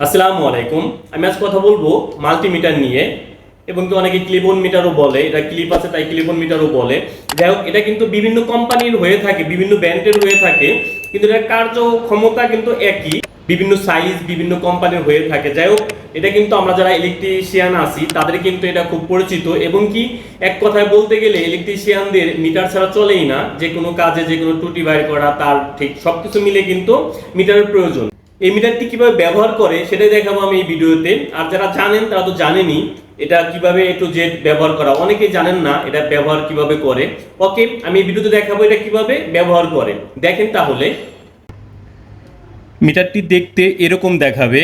আসসালামু আলাইকুম। আমি আজ কথা বলব মাল্টিমিটার নিয়ে এবং কি অনেকে ক্লিবন মিটারও বলে এটা ক্লিপ আছে তাই ক্লিবন মিটারও বলে। যাই হোক, এটা কিন্তু বিভিন্ন কোম্পানির হয়ে থাকে, বিভিন্ন ব্র্যান্ডের হয়ে থাকে, কিন্তু এটার কার্য ক্ষমতা কিন্তু একই, বিভিন্ন সাইজ বিভিন্ন কোম্পানির হয়ে থাকে। যাই হোক, এটা কিন্তু আমরা যারা ইলেকট্রিশিয়ান আছি, তাদের কিন্তু এটা খুব পরিচিত এবং কি এক কথায় বলতে গেলে ইলেকট্রিশিয়ানদের মিটার ছাড়া চলেই না। যে কোনো কাজে যে কোনো ত্রুটি বাইর করা, তার ঠিক সবকিছু মিলে কিন্তু মিটারের প্রয়োজন। এই মিটারটি কীভাবে ব্যবহার করে, সেটাই দেখাবো আমি এই ভিডিওতে। আর যারা জানেন, তারা তো জানেনই এটা কীভাবে এ টু জেড ব্যবহার করা। অনেকেই জানেন না এটা ব্যবহার কীভাবে করে। ওকে আমি এই ভিডিওতে দেখাবো এটা কীভাবে ব্যবহার করে। দেখেন তাহলে। মিটারটি দেখতে এরকম দেখাবে।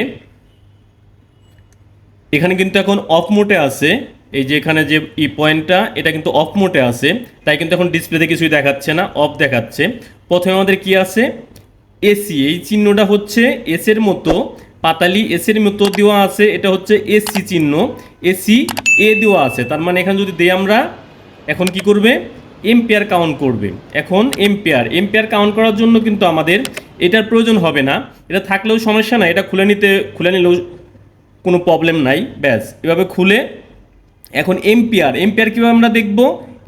এখানে কিন্তু এখন অফ মোটে আছে। এই যে এখানে যে ই পয়েন্টটা, এটা কিন্তু অফ মোটে আছে। তাই কিন্তু এখন ডিসপ্লেতে কিছুই দেখাচ্ছে না অফ দেখাচ্ছে। প্রথমে আমাদের কি আছে? এসি এই চিহ্নটা হচ্ছে এসের মতো, পাতালি এস এর মতো দেওয়া আছে, এটা হচ্ছে এসি চিহ্ন এসি এ দেওয়া আছে, তার মানে এখানে যদি দেই আমরা, এখন কি করবে? এম্পিয়ার কাউন্ট করবে। এখন এম্পিয়ার এম্পিয়ার কাউন্ট করার জন্য কিন্তু আমাদের এটার প্রয়োজন হবে না, এটা থাকলেও সমস্যা নাই, এটা খুলে নিতে, খুলে নিলেও কোনো প্রবলেম নাই, ব্যাস, এভাবে খুলে এখন এম্পিয়ার এম্পিয়ার কীভাবে আমরা দেখব?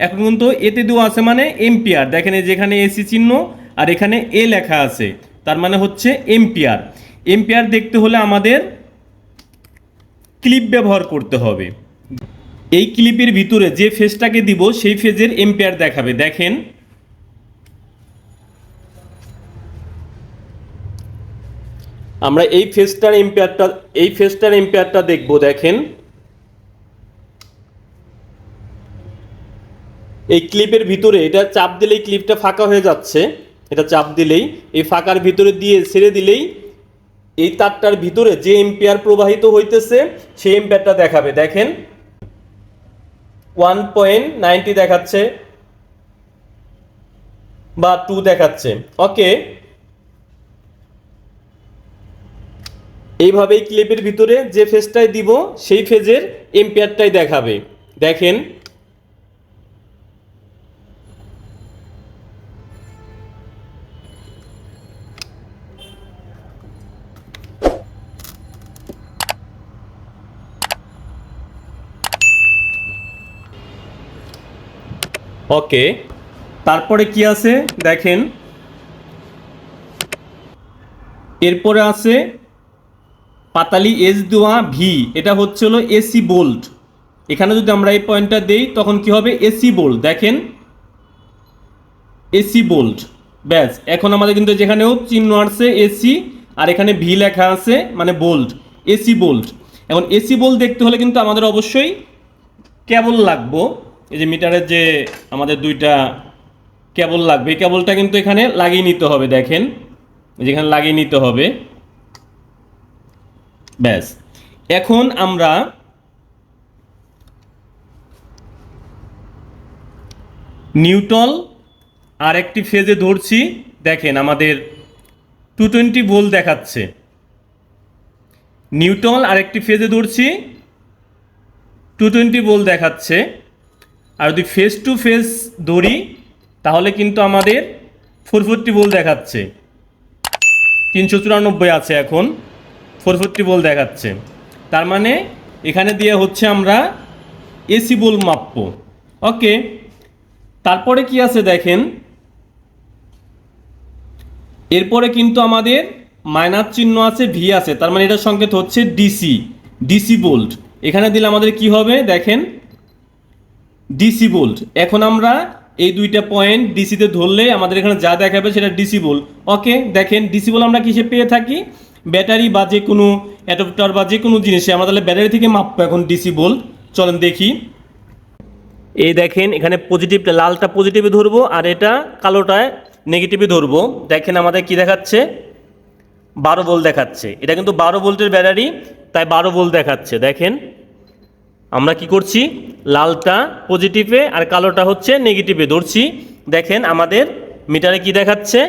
এখন কিন্তু এতে দেওয়া আছে মানে এম্পিয়ার দেখেন এই যেখানে এসি চিহ্ন আর এখানে এ লেখা আছে, তার মানে হচ্ছে এম্পিয়ার এম্পিয়ার দেখতে হলে আমাদের ক্লিপ ব্যবহার করতে হবে। এই ক্লিপের ভিতরে যে ফেজটাকে দিব, সেই ফেজের এম্পিয়ার দেখাবে। দেখেন। আমরা এই ফেজটার এম্পিয়ারটা এই ফেজটার এম্পিয়ারটা দেখব, দেখেন। এই ক্লিপের ভিতরে এটা চাপ দিলেই ক্লিপটা ফাঁকা হয়ে যাচ্ছে। এটা চাপ দিলেই, এই ফাঁকার ভিতরে দিয়ে ছেড়ে দিলেই, এই তারটার ভিতরে যে এম্পিয়ার প্রবাহিত হইতেছে, সেই এম্পিয়ারটা দেখাবে। দেখেন ওয়ান পয়েন্ট নাইনটি দেখাচ্ছে বা টু দেখাচ্ছে। ওকে এইভাবেই ক্লিপের ভিতরে যে ফেজটাই দিব, সেই ফেজের এম্পিয়ারটাই দেখাবে। দেখেন ওকে, তারপরে কি আছে? দেখেন। এরপরে আছে পাতালি এস দেওয়া ভি, এটা হচ্ছে হলো এসি বোল্ট। এখানে যদি আমরা এই পয়েন্টটা দেই, তখন কি হবে? এসি বোল্ট, দেখেন। এসি বোল্ট, ব্যাস। এখন আমাদের কিন্তু যেখানেও চিহ্ন আসছে এসি, আর এখানে ভি লেখা আছে মানে বোল্ট, এসি বোল্ট। এখন এসি বোল্ট দেখতে হলে কিন্তু আমাদের অবশ্যই কেবল লাগবো। এই যে মিটারের যে আমাদের দুইটা কেবল লাগবে, এই কেবলটা কিন্তু এখানে লাগিয়ে নিতে হবে, দেখেন। যেখানে লাগিয়ে নিতে হবে। ব্যাস। এখন আমরা নিউটল আর একটি ফেজে ধরছি, দেখেন আমাদের টু টোয়েন্টি ভোল্ট দেখাচ্ছে। নিউটল আর একটি ফেজে ধরছি টু টোয়েন্টি ভোল্ট দেখাচ্ছে। আর যদি ফেস টু ফেস ধরি তাহলে কিন্তু আমাদের ফোর ফোরটি ভোল্ট দেখাচ্ছে। তিনশো চুরানব্বই আছে এখন ফোর ফোরটি ভোল্ট দেখাচ্ছে। তার মানে এখানে দিয়ে হচ্ছে আমরা এসি বোল মাপব। ওকে তারপরে কি আছে দেখেন? এরপরে কিন্তু আমাদের মাইনাস চিহ্ন আছে ভি আছে। তার মানে এটার সংকেত হচ্ছে ডিসি ডিসি বোল্ট এখানে দিলে আমাদের কি হবে? দেখেন ডিসি বোল্ট এখন আমরা এই দুইটা পয়েন্ট ডিসিতে ধরলে আমাদের এখানে যা দেখাবে সেটা ডিসি বোল ওকে দেখেন ডিসি বোল আমরা কিসে পেয়ে থাকি? ব্যাটারি বা যে কোনো অ্যাডাপ্টার বা যে কোনো জিনিসে। আমরা তাহলে ব্যাটারি থেকে মাপবো এখন ডিসি বোল চলেন দেখি। এই দেখেন, এখানে পজিটিভটা লালটা পজিটিভে ধরবো, আর এটা কালোটায় নেগেটিভে ধরবো। দেখেন আমাদের কি দেখাচ্ছে? বারো ভোল্ট দেখাচ্ছে। এটা কিন্তু বারো ভোল্টের ব্যাটারি তাই বারো ভোল্ট দেখাচ্ছে। দেখেন। আমরা কি করছি? লালটা পজিটিভে আর কালোটা হচ্ছে নেগেটিভে ধরছি। দেখেন আমাদের মিটারে কি দেখাচ্ছে?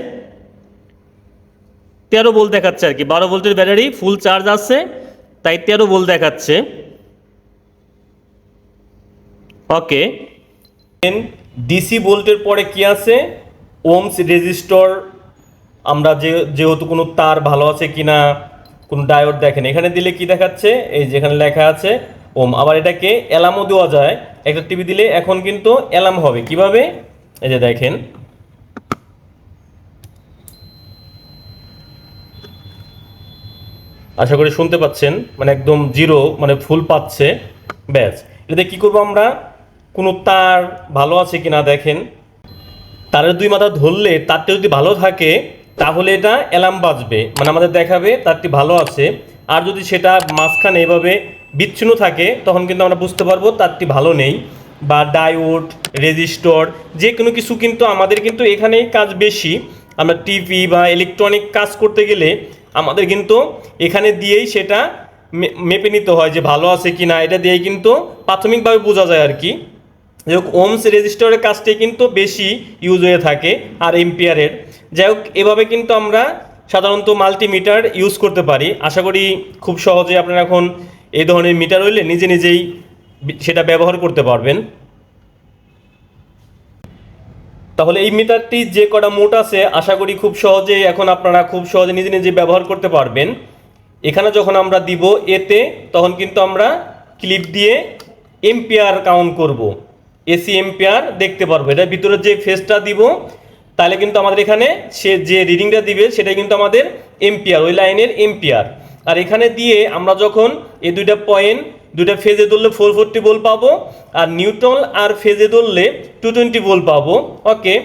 তেরো ভোল্ট দেখাচ্ছে আর কি। বারো ভোল্টের ব্যাটারি ফুল চার্জ আছে, তাই তেরো ভোল্ট দেখাচ্ছে। ওকে ডিসি ভোল্টের পরে কি আছে? ওমস রেজিস্টর আমরা যে, যেহেতু কোনো তার ভালো আছে কিনা, কোন ডায়োড দেখেন। এখানে দিলে কি দেখাচ্ছে? এই যেখানে লেখা আছে ওম। আবার এটাকে অ্যালামও দেওয়া যায়। একটা টিভি দিলে এখন কিন্তু অ্যালার্ম হবে। কীভাবে? এই যে দেখেন। আশা করি শুনতে পাচ্ছেন। মানে একদম জিরো মানে ফুল পাচ্ছে। ব্যাস। এটাতে কি করব আমরা? কোনো তার ভালো আছে কিনা দেখেন। তারের দুই মাথা ধরলে তারটা যদি ভালো থাকে, তাহলে এটা অ্যালার্ম বাজবে। মানে আমাদের দেখাবে তারটি ভালো আছে। আর যদি সেটা মাঝখানে এভাবে বিচ্ছিন্ন থাকে, তখন কিন্তু আমরা বুঝতে পারব তারটি ভালো নেই। বা ডায়োড, রেজিস্টর, যে কোনো কিছু কিন্তু আমাদের কিন্তু এখানেই কাজ বেশি। আমরা টিভি বা ইলেকট্রনিক কাজ করতে গেলে আমাদের কিন্তু এখানে দিয়েই সেটা মেপে নিতে হয় যে ভালো আছে কি না। এটা দিয়েই কিন্তু প্রাথমিকভাবে বোঝা যায় আর কি। যাই হোক ওমস রেজিস্টারের কাজটাই কিন্তু বেশি ইউজ হয়ে থাকে আর এম্পিয়ারের যাই হোক এভাবে কিন্তু আমরা সাধারণত মাল্টিমিটার ইউজ করতে পারি। আশা করি খুব সহজে আপনারা এখন এই ধরনের মিটার হইলে নিজে নিজেই সেটা ব্যবহার করতে পারবেন। তাহলে এই মিটারটি যে কটা মোট আছে, আশা করি খুব সহজে এখন আপনারা খুব সহজে নিজে নিজে ব্যবহার করতে পারবেন। এখানে যখন আমরা দিব এতে, তখন কিন্তু আমরা ক্লিপ দিয়ে এম্পিয়ার কাউন্ট করব। এসি এম্পিয়ার দেখতে পারব। এটা ভিতরে যে ফেসটা দিব, তাহলে কিন্তু আমাদের এখানে সে যে রিডিংটা দিবে সেটা কিন্তু আমাদের এম্পিয়ার ওই লাইনের এম্পিয়ার আর এখানে দিয়ে আমরা যখন এই দুইটা পয়েন্ট দুইটা ফেজে ধরলে ফোর ফোরটি বল পাবো, আর নিউট্রন আর ফেজে ধরলে টু টোয়েন্টি বল পাবো ওকে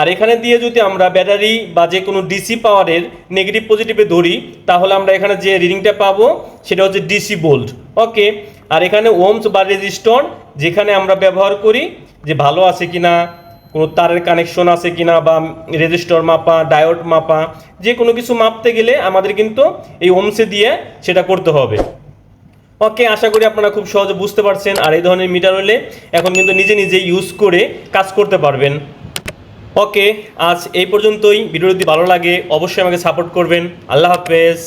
আর এখানে দিয়ে যদি আমরা ব্যাটারি বা যে কোনো ডিসি পাওয়ারের নেগেটিভ পজিটিভে ধরি, তাহলে আমরা এখানে যে রিডিংটা পাবো, সেটা হচ্ছে ডিসি বোল্ট ওকে আর এখানে ওমস বা রেজিস্টর যেখানে আমরা ব্যবহার করি, যে ভালো আছে কিনা কোনো তারের কানেকশন আছে কিনা বা রেজিস্টর মাপা ডায়োড মাপা, যে কোনো কিছু মাপতে গেলে আমাদের কিন্তু এই ওমসে দিয়ে সেটা করতে হবে। ওকে আশা করি আপনারা খুব সহজে বুঝতে পারছেন। আর এই ধরনের মিটার হলে এখন কিন্তু নিজে নিজে ইউজ করে কাজ করতে পারবেন। ওকে আজ এই পর্যন্তই। ভিডিও যদি ভালো লাগে, অবশ্যই আমাকে সাপোর্ট করবেন। আল্লাহ হাফেজ।